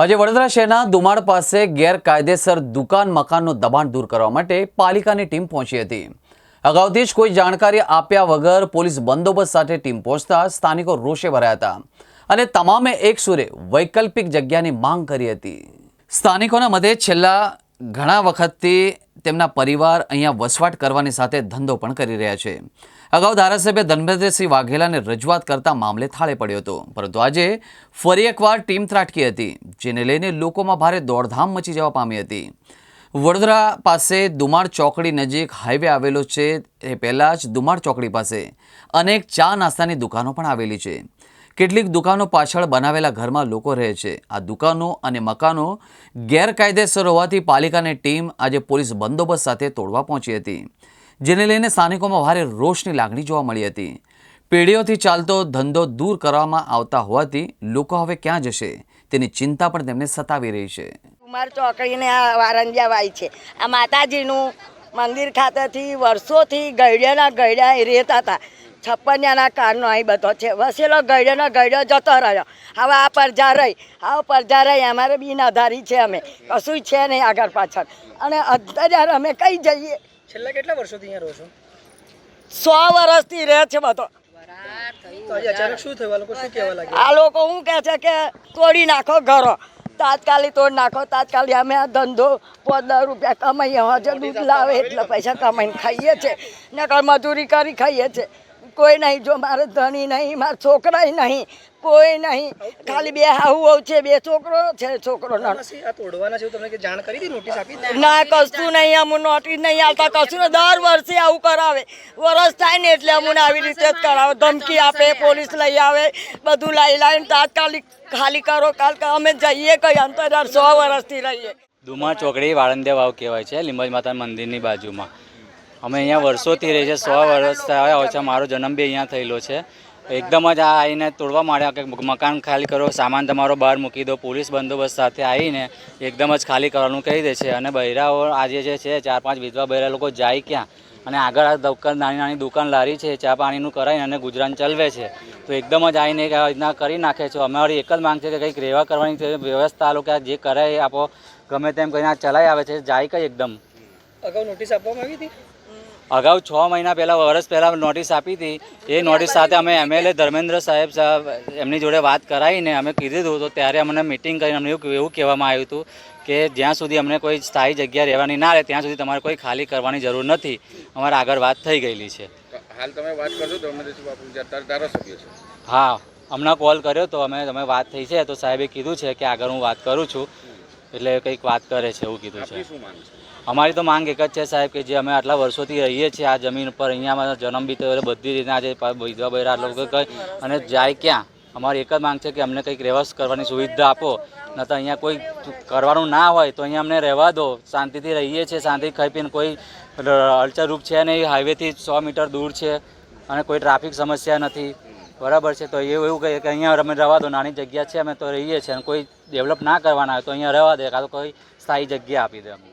આજે વડોદરા શહેરના દુમાળ પાસે ગેરકાયદેસર દુકાન મકાનનું દબાણ દૂર કરવા માટે પાલિકાની ટીમ પહોંચી હતી. અગાઉથી જ કોઈ જાણકારી આપ્યા વગર પોલીસ બંદોબસ્ત સાથે ટીમ પહોંચતા સ્થાનિકો રોષે ભરાયા હતા અને તમામે એક સુરે વૈકલ્પિક જગ્યાની માંગ કરી હતી. સ્થાનિકોના મતે છેલ્લા ઘણા વખતથી તેમના પરિવાર અહીંયા વસવાટ કરવાની સાથે ધંધો પણ કરી રહ્યા છે. અગાઉ ધારાસભ્ય ધર્મેન્દ્રસિંહ વાઘેલાને રજૂઆત કરતા મામલે થાળે પડ્યો હતો. પરંતુ આજે ફરી એકવાર ટીમ ત્રાટકી હતી, જેને લઈને લોકોમાં ભારે દોડધામ મચી જવા પામી હતી. વડોદરા પાસે દુમાળ ચોકડી નજીક હાઈવે આવેલો છે, એ પહેલાં જ દુમાળ ચોકડી પાસે અનેક ચા નાસ્તાની દુકાનો પણ આવેલી છે. કેટલીક દુકાનો પાછળ બનાવેલા ઘરમાં લોકો રહે છે. આ દુકાનો અને મકાનો ગેરકાયદેસર હોવાથી પાલિકાની ટીમ આજે પોલીસ બંદોબસ્ત સાથે તોડવા પહોંચી હતી. જેને લઈને સ્થાનિકોમાં ભારે રોષની લાગણી જોવા મળી હતી. પેઢીઓથી ચાલતો ધંધો દૂર કરવામાં આવતા હોવાથી લોકો હવે ક્યાં જશે? તેની ચિંતા પણ તેમને સતાવી રહી છે. કુમાર ચોકડીને આ વારંજ્યા વાય છે. આ માતાજીનું મંદિર ખાતેથી વર્ષોથી ગયડિયાના ગયડિયા રહેતા હતા. છપ્પનિયાના કારનો અહીં બધો છે. વસેલો ગયડિયાનો ગયડિયો જતો રહ્યો. હવે આ પરજા રહી. આ પરજા રહી. અમારે બિન આધારી છે અમે. કશું છે નહીં આગળ પાછળ. અને અત્યારે અમે કઈ જઈએ? છેલ્લા કેટલા વર્ષોથી અહીંયા રહો છો? સો વર્ષથી રહે છે બધો. આ લોકો શું કહેવા લાગ્યા? આ લોકો શું કહે છે કે તોડી નાખો ઘરો. તાત્કાલિક તોડી નાખો. તાત્કાલિક અમે આ ધંધો પાંચ રૂપિયા કમાઈએ. હજર દૂધ લાવે એટલા પૈસા કમાઈને ખાઈએ છે. નકર મજૂરી કરી ખાઈએ છે. કોઈ નહીં જો મારે ધણી નહીં મારા છોકરાય નહીં કોઈ નહીં. ખાલી બે હાહુ છે બે છોકરો છે છોકરો? ના. કશું નહીં અમુ નોટિસ નહીં આવતા કશું દર વર્ષે આવું કરાવે. વરસ થાય ને એટલે અમને આવી રીતે જ કરાવે. ધમકી આપે પોલીસ લઈ આવે બધું લઈ લાવીને તાત્કાલિક ખાલી કરો કાલ અમે જઈએ કઈ અંતર સો વર્ષથી રહીએ. દુમા ચોકડી વાળંદે વાવ કહેવાય છે લિંબજ માતા મંદિરની બાજુમાં. અમે અહીંયા વર્ષોથી રહીએ છીએ સો વર્ષ થયા છે, મારો જન્મ બી અહીંયા થયેલો છે. એકદમ જ આ આવીને તોડવા માંડ્યા કે મકાન ખાલી કરો, સામાન તમારો બહાર મૂકી દો, પોલીસ બંદોબસ્ત સાથે આવીને એકદમ જ ખાલી કરવાનું કહી દે છે. અને બૈરાઓ આજે જે છે, ચાર પાંચ વિધવા બૈરા લોકો જાય ક્યાં? અને આગળ આ દુકાન, નાની નાની દુકાન લારી છે, ચા પાણીનું કરાવીને અને ગુજરાન ચલવે છે. તો એકદમ જ આવીને આ રીતના કરી નાખે છે. અમારી એક જ માંગ છે કે કંઈક રહેવા કરવાની વ્યવસ્થા આ લોકો જે કરે આપો, ગમે તેમ કરીને આ ચલાવી આવે છે, જાય કઈ એકદમ. અગાઉ નોટિસ આપવામાં આવી હતી? અગાઉ છ મહિના પહેલાં વર્ષ પહેલાં નોટિસ આપી હતી. એ નોટિસ સાથે અમે એમએલએ ધર્મેન્દ્ર સાહેબ સાહેબ એમની જોડે વાત કરાવીને અમે કીધું હતું. તો ત્યારે અમને મિટિંગ કરીને અમને એવું એવું કહેવામાં આવ્યું હતું કે જ્યાં સુધી અમને કોઈ સ્થાયી જગ્યા રહેવાની ના રહે ત્યાં સુધી તમારે કોઈ ખાલી કરવાની જરૂર નથી. અમારે આગળ વાત થઈ ગયેલી છે. હાલ તમે વાત કરજો ધર્મેન્દ્રસિંહ બાપુ ધારાસભ્ય છે. હા હમણાં કોલ કર્યો તો અમે તમે વાત થઈ છે તો સાહેબે કીધું છે કે આગળ હું વાત કરું છું. એટલે કંઈક વાત કરે છે એવું કીધું છે. અમારી તો માંગ એક જ છે સાહેબ કે જે અમે આટલા વર્ષોથી રહીએ છીએ આ જમીન ઉપર અહીંયા અમારો જન્મ બી થયો બધી રીતના આજે વિધવા બૈરા લોકો કઈ અને જાય ક્યાં? અમારી એક જ માંગ છે કે અમને કંઈક રહેવાસ કરવાની સુવિધા આપો ન તો અહીંયા કોઈ કરવાનું ના હોય તો અહીંયા અમને રહેવા દો. શાંતિથી રહીએ છીએ શાંતિથી ખાઈ પીને કોઈ અડચણરૂપ છે નહીં. હાઈવેથી સો મીટર દૂર છે અને કોઈ ટ્રાફિક સમસ્યા નથી. બરાબર છે, તો એવું એવું કહીએ કે અહીંયા અમે રહેવા દો, નાની જગ્યા છે, અમે તો રહીએ છીએ અને કોઈ ડેવલપ ના કરવાના હોય તો અહીંયા રહેવા દે, કાં તો કોઈ સ્થાયી જગ્યા આપી દે અમને.